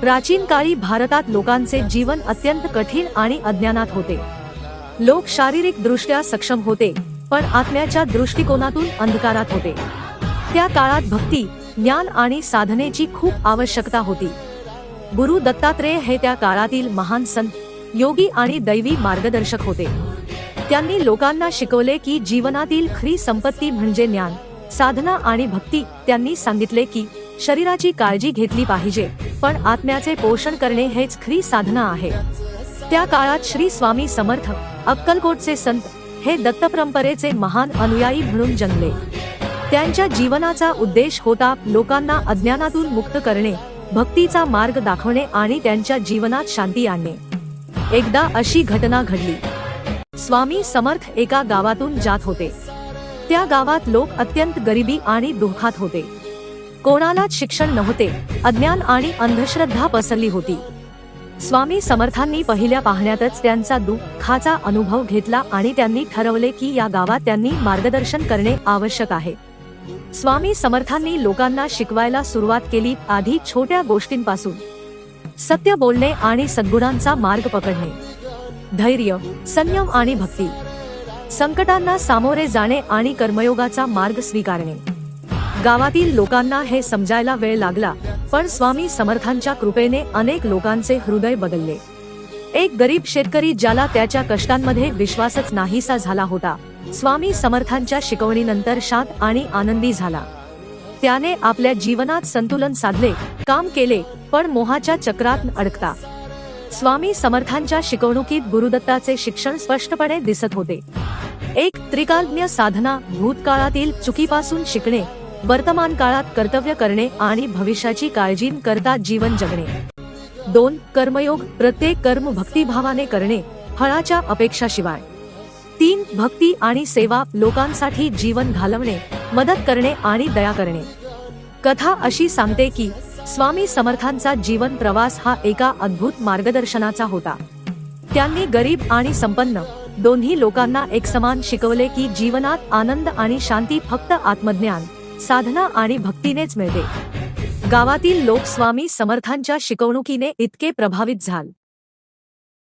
प्राचीन काळी भारतात लोकांचे जीवन अत्यंत कठीण आणि अज्ञानात होते. लोक शारीरिक दृष्ट्या सक्षम होते पण आत्म्याच्या दृष्टिकोनातून अंधकारात होते. त्या काळात भक्ती ज्ञान आणि साधनेची खूप आवश्यकता होती. गुरु दत्तात्रेय हे त्या काळातील महान संत योगी आणि दैवी मार्गदर्शक होते. त्यांनी लोकांना शिकवले की जीवनातील खरी संपत्ती म्हणजे ज्ञान साधना आणि भक्ती त्यांनी सांगितले की शरीराची काळजी घेतली पाहिजे पण आत्म्याचे पोषण करणे हेच खरी साधना आहे. त्या काळात श्री स्वामी समर्थ अक्कलकोटचे संत हे दत्तपरंपरेचे महान अनुयायी म्हणून जन्मले. त्यांच्या जीवनाचा उद्देश होता लोकांना अज्ञानातून मुक्त करणे भक्तीचा मार्ग दाखवणे आणि त्यांच्या जीवनात शांती आणणे. एकदा अशी घटना घडली. स्वामी समर्थ एका गावातून जात होते. त्या गावात लोक अत्यंत गरिबी आणि दुःखात होते. कोणालाच शिक्षण नव्हते. अज्ञान आणि अंधश्रद्धा पसरली होती. स्वामी समर्थांनी पहिल्या पाहण्यातच त्यांचा दुःखाचा अनुभव घेतला आणि त्यांनी ठरवले की या गावात त्यांनी मार्गदर्शन करणे आवश्यक आहे. स्वामी समर्थांनी लोकांना शिकवायला सुरुवात केली आधी छोट्या गोष्टींपासून. सत्य बोलणे आणि सद्गुणांचा मार्ग पकडणे. धैर्य संयम आणि भक्ती. संकटांना सामोरे जाणे आणि कर्मयोगाचा मार्ग स्वीकारणे. गावातील लोकांना हे समजायला वेळ लागला पण स्वामी समर्थांच्या कृपेने अनेक लोकांचे हृदय बदलले. एक गरीब शेतकरी ज्याला त्याच्या कष्टांमध्ये विश्वासच नाहीसा झाला होता स्वामी समर्थांच्या शिकवणीनंतर शांत आणि आनंदी झाला. त्याने आपल्या जीवनात संतुलन साधले काम केले पण मोहाच्या चक्रात अडकता. स्वामी समर्थांच्या शिकवणुकीत गुरुदत्ताचे शिक्षण स्पष्टपणे दिसत होते. एक त्रिकाज्ञ साधना भूतकाळातील चुकीपासून शिकणे वर्तमान काळात कर्तव्य करणे आणि भविष्याची काळजी करता जीवन जगणे. दोन कर्मयोग प्रत्येक कर्म भक्तिभावाने करणे फळाच्या अपेक्षाशिवाय. तीन भक्ती आणि सेवा लोकांसाठी जीवन घालवणे मदत करणे आणि दया करणे. कथा अशी सांगते की स्वामी समर्थांचा जीवन प्रवास हा एका अद्भुत मार्गदर्शनाचा होता. त्यांनी गरीब आणि संपन्न दोन्ही लोकांना एकसमान शिकवले की जीवनात आनंद आणि शांती फक्त आत्मज्ञान. साधना आणि भक्तीनेच मिळते. गावातील लोक स्वामी समर्थांच्या शिकवणुकीने इतके प्रभावित झाले.